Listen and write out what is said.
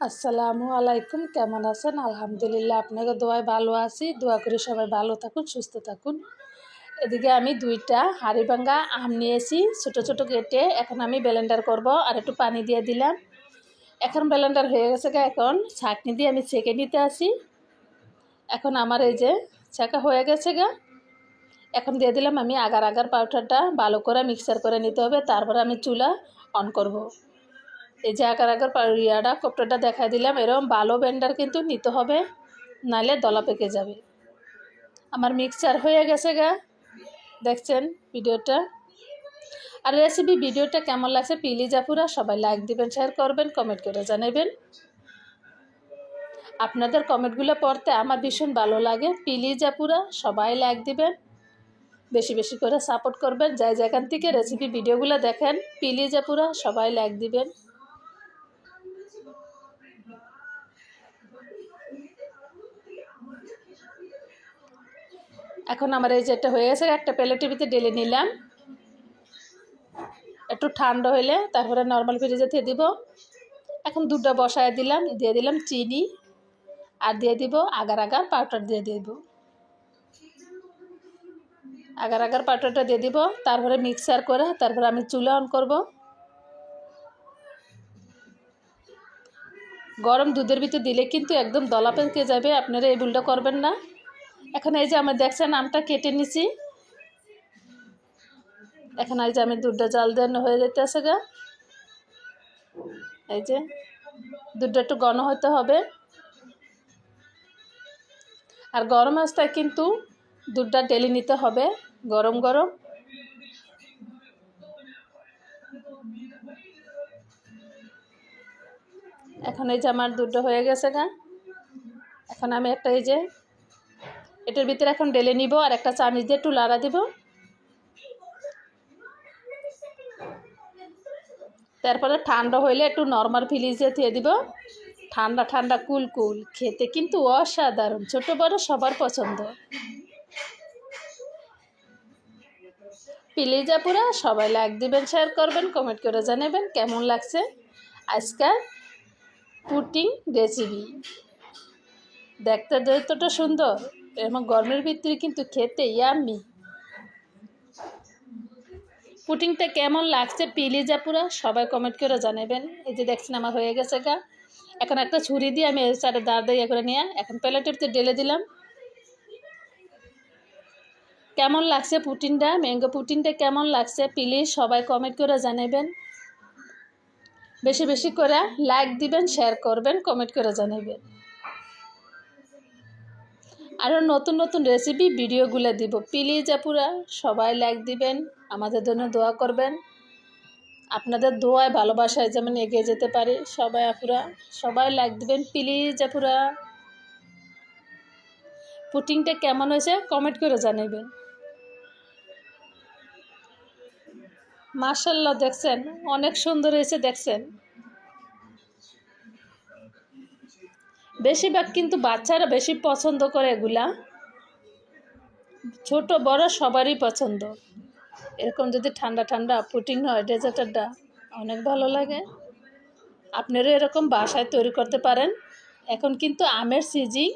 আসসালামু আলাইকুম, কেমন আছেন? আলহামদুলিল্লাহ, আপনাকে দোয়ায় ভালো আছি। দোয়া করে সবাই ভালো থাকুন, সুস্থ থাকুন। এদিকে আমি দুইটা হাঁড়ি ভাঙ্গা আম নিয়েছি, ছোটো ছোটো কেটে এখন আমি ব্লেন্ডার করব আর একটু পানি দিয়ে দিলাম। এখন ব্লেন্ডার হয়ে গেছে গা, এখন ছাঁকনি দিয়ে আমি ছেঁকে নিতে আসি। এখন আমার এই যে ছাঁকা হয়ে গেছে গা, এখন দিয়ে দিলাম আমি আগার আগার পাউডারটা ভালো করে মিক্সার করে নিতে হবে, তারপরে আমি চুলা অন করব। এই যে আগার পা- ইয়াটা কোপটাটা দেখা দিলাম এরকম ভালো ব্যান্ডার কিন্তু নিতে হবে নাহলে দলা পেকে যাবে। আমার মিক্সচার হয়ে গেছে গা, দেখছেন ভিডিওটা? আর রেসিপি ভিডিওটা কেমন লাগছে পিলি জাপুরা সবাই লাইক দিবেন শেয়ার করবেন কমেন্ট করে জানাবেন। আপনাদের কমেন্টগুলো পড়তে আমার ভীষণ ভালো লাগে পিলি জাপুরা সবাই লাইক দিবেন, বেশি বেশি করে সাপোর্ট করবেন, যাই যেখান থেকে রেসিপি ভিডিওগুলো দেখেন পিলি জাপুরা সবাই লাইক দিবেন। এখন আমার এই যেটা হয়ে গেছে, একটা প্লেটের ভিতরে ডেলে নিলাম। একটু ঠান্ডা হইলে তারপরে নর্মাল ফ্রিজে দিয়ে দিব। এখন দুধটা বসায় দিলাম, দিয়ে দিলাম চিনি। আর দিয়ে দিব আগার আগার পাউডার দিয়ে দিব। আগার আগার পাউডারটা দিয়ে দিব, তারপরে মিক্সার করে তারপরে আমি চুলা অন করব। গরম দুধের ভিতরে দিলে কিন্তু একদম দলা পেকে যাবে, আপনারা এই ভুলটা করবেন না। এখন এই যে আমি দেখছেন, আমটা কেটে নিছি। এখন এই যে আমি দুধটা জাল দেওয়ানো হয়ে যেতেছে গা। এই যে দুধটা একটু ঘন হতে হবে। আর গরম অবস্থায় কিন্তু দুধটা ডেলি নিতে হবে, গরম গরম। এখন এই যে আমার দুধটা হয়ে গেছে গা। এখন আমি একটা এই যে এটার ভিতরে এখন ডেলে নিব আর একটা চামিচ দিয়ে একটু লাড়া দিব। তারপরে ঠান্ডা হইলে একটু নর্মাল ফ্রিজে দিয়ে দিব। ঠান্ডা ঠান্ডা কুল কুল, খেতে কিন্তু অসাধারণ, ছোট বড় সবার পছন্দ। প্লিজা পুরা সবাই লাইক দিবেন শেয়ার করবেন কমেন্ট করে জানাবেন কেমন লাগছে আজকাল পুটিং রেসিপি দেখতে যতটা সুন্দর। এবং গরমের ভিতরে কিন্তু খেতে ইয়াম্মি পুটিংটা কেমন লাগছে পিলিজা পুরা সবাই কমেন্ট করে জানাবেন। এই যে দেখছেন আমার হয়ে গেছে গা। এখন একটা ছুরি দিয়ে আমি সাইডে দাঁড় দিয়ে করে নিয়ে, এখন প্লেটের তো ঢেলে দিলাম। কেমন লাগছে পুটিনটা ম্যাঙ্গো পুটিনটা কেমন লাগছে প্লিজ সবাই কমেন্ট করে জানাবেন। বেশি বেশি করে লাইক দিবেন শেয়ার করবেন কমেন্ট করে জানাবেন। আরও নতুন নতুন রেসিপি ভিডিওগুলো দিব। প্লিজ আপুরা, সবাই লাইক দিবেন, আমাদের জন্য দোয়া করবেন। আপনাদের দোয়ায় ভালোবাসায় যেমন এগিয়ে যেতে পারি, সবাই আপুরা, সবাই লাইক দিবেন। প্লিজ আপুরা, পুটিংটা কেমন হয়েছে কমেন্ট করে জানাবেন মার্শাল্লাহ দেখছেন, অনেক সুন্দর হয়েছে দেখছেন। বেশিরভাগ কিন্তু বাচ্চারা বেশি পছন্দ করে এগুলা। ছোট, বড় সবারই পছন্দ। এরকম যদি ঠান্ডা ঠান্ডা পুটিং হয় ডেজার্টারটা অনেক ভালো লাগে। আপনারা এরকম বাসায় তৈরি করতে পারেন। এখন কিন্তু আমের সিজিং